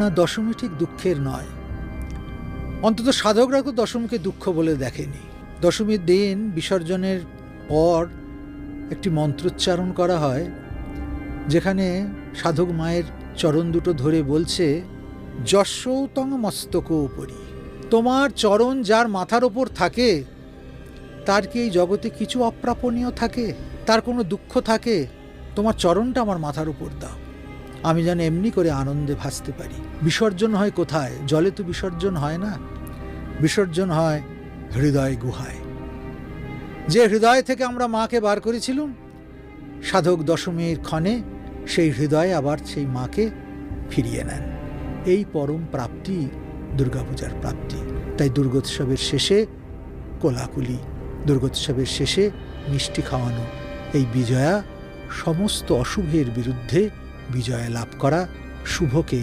না দশমী ঠিক দুঃখের নয়। অন্তত সাধকরা তো দশমীকে দুঃখ বলে দেখেনি। দশমীর দিন বিসর্জনের পর একটি মন্ত্রোচ্চারণ করা হয়, যেখানে সাধক মায়ের চরণ দুটো ধরে বলছে যশৌতং মস্তক উপরি। তোমার চরণ যার মাথার ওপর থাকে, তার কি এই জগতে কিছু অপ্রাপণীয় থাকে? তার কোনো দুঃখ থাকে? তোমার চরণটা আমার মাথার উপর দাও। আমি যেন এমনি করে আনন্দে ভাসতে পারি। বিসর্জন হয় কোথায়? জলে তো বিসর্জন হয় না। বিসর্জন হয় হৃদয় গুহায়। যে হৃদয় থেকে আমরা মাকে বার করেছিলুম, সাধক দশমীর ক্ষণে সেই হৃদয়ে আবার সেই মাকে ফিরিয়ে নেন। এই পরম প্রাপ্তি দুর্গাপূজার প্রাপ্তি। তাই দুর্গোৎসবের শেষে কোলাকুলি, দুর্গোৎসবের শেষে মিষ্টি খাওয়ানো, এই বিজয়া সমস্ত অশুভের বিরুদ্ধে বিজয় লাভ করা শুভকে